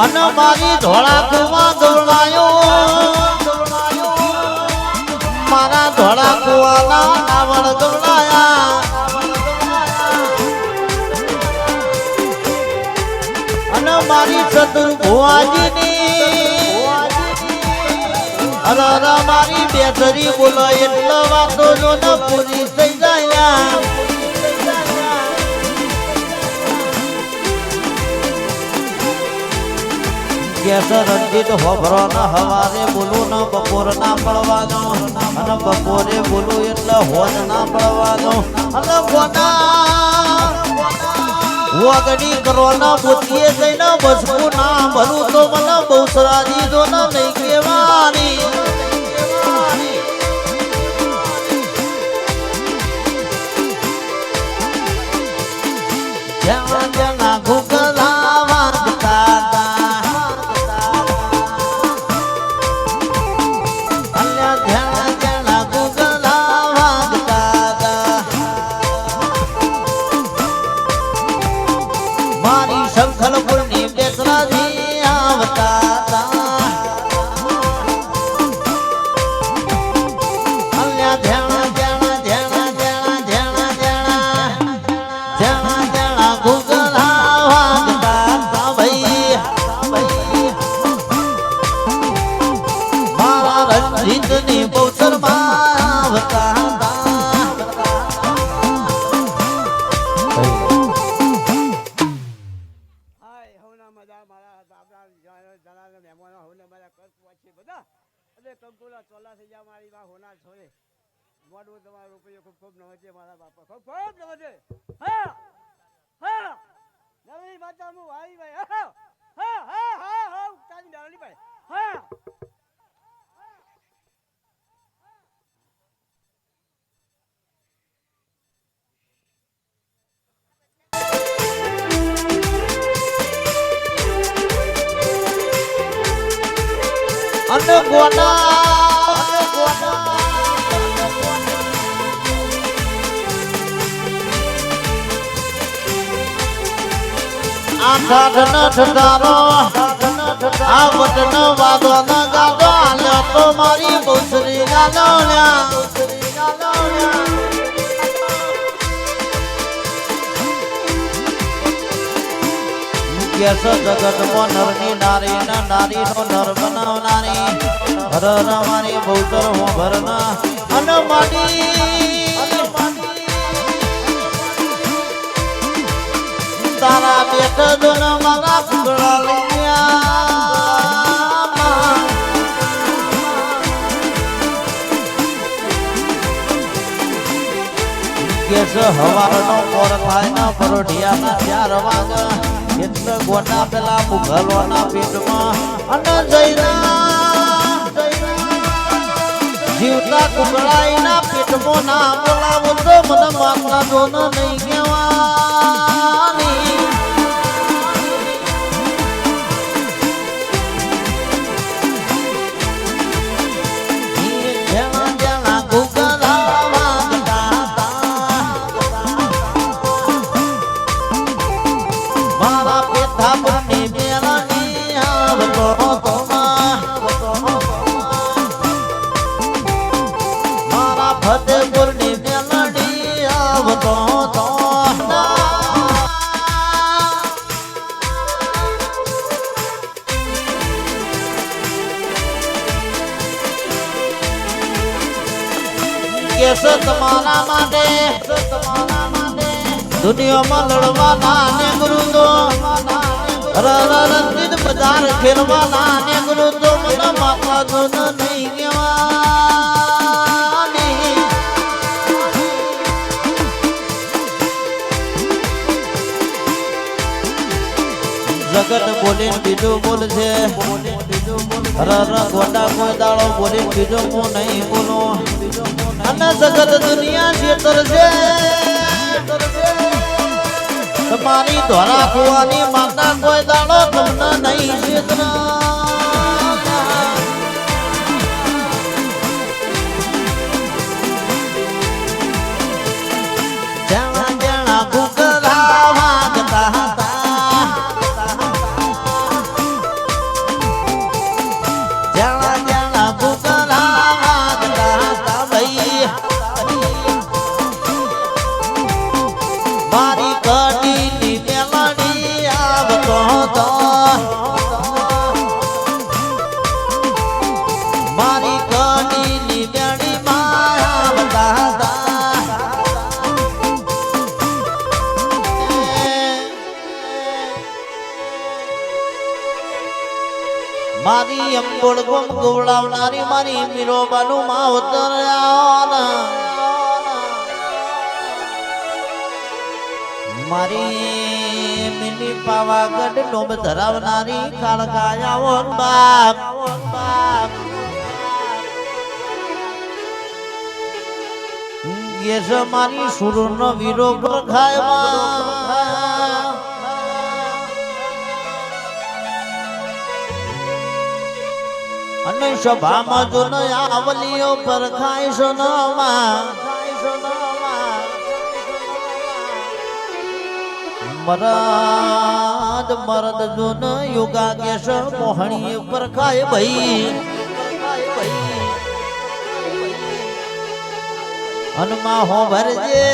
અને મારી ધોળા કુવા દોડાયો મારા ધોળા કુવાના નાવળ દોડાયા અને મારી ચતુર ભુવાજીની બોલો બપોર ના પડવાનો. અને બપોરે બોલું એટલે હોજ ના પડવાનો અને કોના વગડી કરો ના બસકું ના ભરું તો મને બહુ સરાજી ગયા મારી બા હોના છોરે મોડું તમારો રૂપિયો ખૂબ ખૂબ નમજે મારા બાપા. ખૂબ ખૂબ નમજે હા! હા! નવી માતા હું આવી ભાઈ. હા હા! હા હા હા ઉતારી ડાળી ભાઈ. હા! અને ગોના આઠ આઠ નઠ તારો આ વટન વાદો ન ગાદો આલો તો મારી બુસરી નારી ના નારી નો નર. માડી કેસ હવારનો પોર થાય ના પરોઢિયાના ચાર એટલે ગોટા પેલા મુઘલોના પીઠમાં જીવતા કુકડાઈના પીઠમાં ના બોલાવો તો મને માતા જોનો નહીં કહેવાની કહેવાની. જગત બોલીને બીજું બોલશે હર હર ગોડા કોઈ દાડો બોલીને બીજો હું નહીં બોલું. અને જગત દુનિયા છેતર છે તમારી ધોરા ખોવાની માતા કોઈ દાડો તમને નહીં છેતર અંબોળ ગોમ ગોળાવનારી મારી મીરોબાનું માવતર. મારી મિની પાવાગઢ ડોબ ધરાવનારી કાળકાયા બાપ બાપ યસ મારી સુરનો વિરોગ પ્રખાયમાં અને સભામાં જો ન આવલીઓ પરખાય સોનામાં મરદ મરદ જો ન યોગા કેશ મોહણી પરખાય ભાઈ. હનુમા હો ભરજે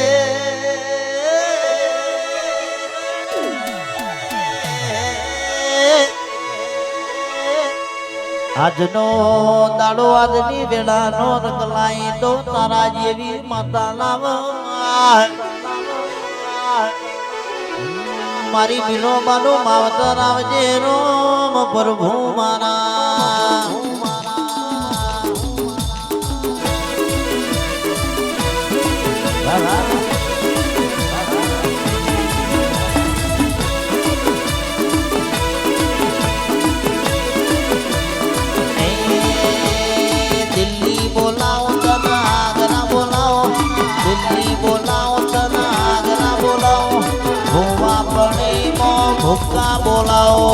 આજનો દાડો, આજની વેળાનો રંગલાઈ તો તારા જેવી માતા લાવ મારી બીનો બાનો માવતર આવજે રોમ પ્રભુ મારા. દિલ્હી બોલાવો તનાગરા બોલાવો. ભૂવા પણીમાં ભૂક્કા બોલાવો.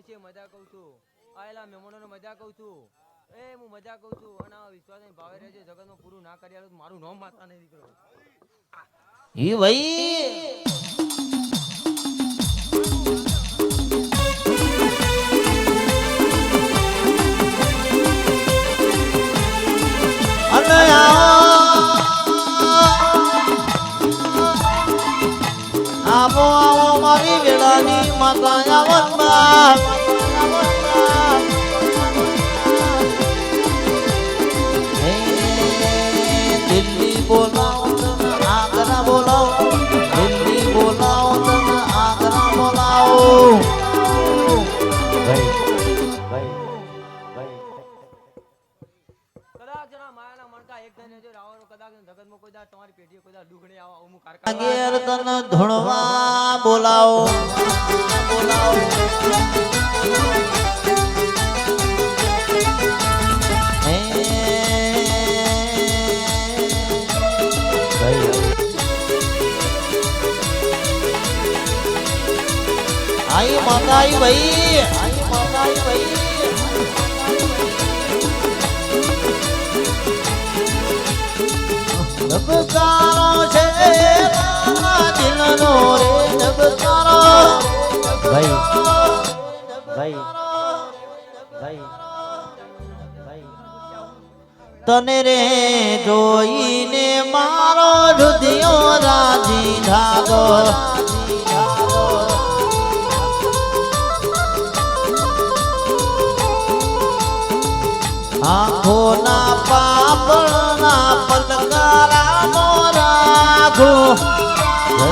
છે, મજા કહું છું. આયેલા મહેમાનોને મજા કહું છું. એ, હું મજા કહું છું. અને આ વિશ્વાસ ભાવે રહેજે જગતમાં પૂરું ના કરી તો મારું નામ માતા નહીં દીકરો એ ભાઈ! આવો આવો મારી વેળાની માતા આવનમાં તને ધૂણવા બોલાવો. બોલાવો આઈ માતા આઈ ભાઈ આઈ માતા આઈ ભાઈ ધબકારો છે દિલનો રે ધબકારો ભાઈ ભાઈ ભાઈ તને રે જોઈને મારો રુધિયો રાજી થાગો આંખોના પાપણના પલકારા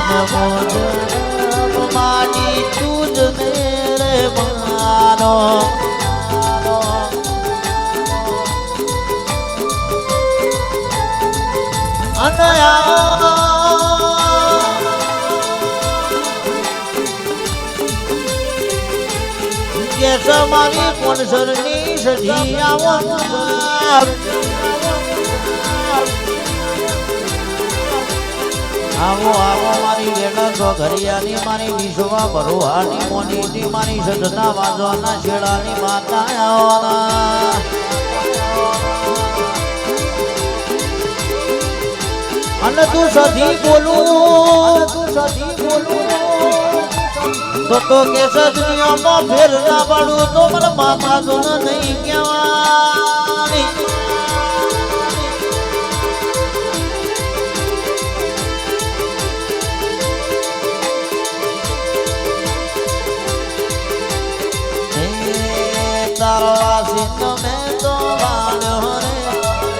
જન્મો જન્મ માની તુજને રે માનો કેસ મારી કોણસરની સજી આવો આવો આવો, મારી વેણા તો ઘરિયાની મારી વિશ્વા ભરવાની મોનીની મારી સજના વાંધવાના છેડાની માતા આવવાના. અને તું સધી બોલું, તું તો તો કે સજનીઓમાં ફેર ના પાડું તો મને માતા તો નહીં કહેવાની